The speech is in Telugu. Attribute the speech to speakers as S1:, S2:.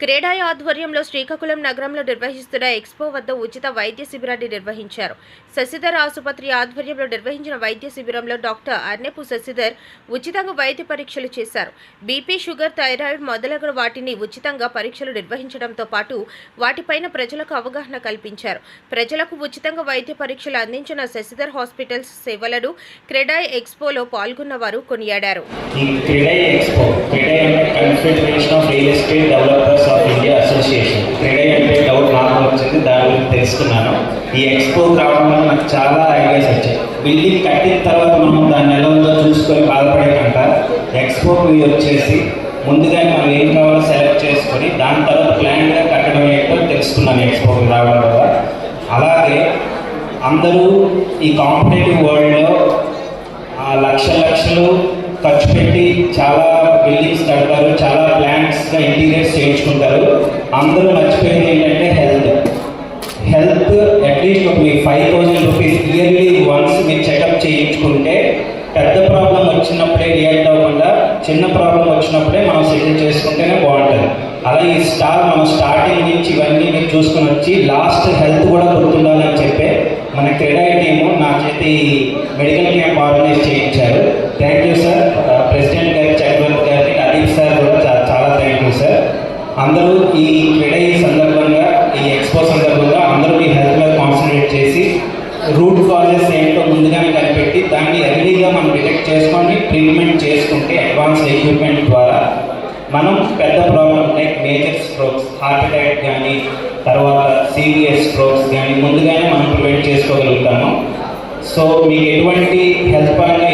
S1: క్రీడాయి ఆధ్వర్యంలో శ్రీకాకుళం నగరంలో నిర్వహిస్తున్న ఎక్స్పో వద్ద ఉచిత వైద్య శిబిరాన్ని నిర్వహించారు. శశిధర్ ఆసుపత్రి ఆధ్వర్యంలో నిర్వహించిన వైద్య శిబిరంలో డాక్టర్ అర్నెపు శశిధర్ ఉచితంగా వైద్య పరీక్షలు చేశారు. బీపీ షుగర్ థైరాయిడ్ మొదలగు వాటిని ఉచితంగా పరీక్షలు నిర్వహించడంతో పాటు వాటిపైన ప్రజలకు అవగాహన కల్పించారు. ప్రజలకు ఉచితంగా వైద్య పరీక్షలు అందించిన శశిధర్ హాస్పిటల్స్ సేవలను క్రీడాయ్ ఎక్స్పోలో పాల్గొన్న వారు కొనియాడారు
S2: real estate developers of India association CREDAI అంటే డౌట్ నాకు వచ్చింది దాని గురించి తెలుసుకున్నాను. ఈ ఎక్స్పో రావడం వల్ల నాకు చాలా ఐడియాస్ వచ్చాయి. బిల్డింగ్ కట్టిన తర్వాత మనం దాన్ని నెలలో చూసుకొని బాధపడే కంట ఎక్స్పోకి వచ్చేసి ముందుగానే మనం ఏం కావాలో సెలెక్ట్ చేసుకొని దాని తర్వాత ప్లాన్గా కట్టడం ఏంటో తెలుసుకున్నాను ఎక్స్పోకి రావడం వల్ల. అలాగే అందరూ ఈ కాంపిటేటివ్ వరల్డ్లో ఆ లక్ష లక్షలు ఖర్చు పెట్టి చాలా బిల్డింగ్స్ కడతారు చాలా ప్లాంట్స్గా ఇంటీరియర్స్ చేయించుకుంటారు. అందరూ మర్చిపోయింది ఏంటంటే హెల్త్. హెల్త్ అట్లీస్ట్ ఒక మీకు five thousand rupees yearly once మీరు చెకప్ చేయించుకుంటే పెద్ద ప్రాబ్లం వచ్చినప్పుడే రియాక్ట్ అవ్వకుండా చిన్న ప్రాబ్లం వచ్చినప్పుడే మనం సెటిల్ చేసుకుంటేనే బాగుంటుంది. అలాగే ఈ స్టార్ మనం స్టార్టింగ్ నుంచి ఇవన్నీ మీరు చూసుకుని వచ్చి లాస్ట్ హెల్త్ కూడా గుర్తుండాలని చెప్పే మన క్రీడా టీము నా చేతి మెడికల్ క్యాంప్ ఆర్గనైజ్ చేయించారు అందరూ ఈ క్రీడ ఈ సందర్భంగా ఈ ఎక్స్పో సందర్భంగా అందరూ మీ హెల్త్ మీద కాన్సన్ట్రేట్ చేసి రూట్ కాజెస్ ఏంటో ముందుగానే కనిపెట్టి దాన్ని ఎర్లీగా మనం డిటెక్ట్ చేసుకొని ట్రీట్మెంట్ చేసుకుంటే అడ్వాన్స్ ఎక్విప్మెంట్ ద్వారా మనం పెద్ద problem like major strokes heart attack కానీ తర్వాత సీరియస్ స్ట్రోక్స్ కానీ ముందుగానే మనం ప్రివెంట్ చేసుకోగలుగుతాము. సో మీకు ఎటువంటి హెల్త్ పరంగా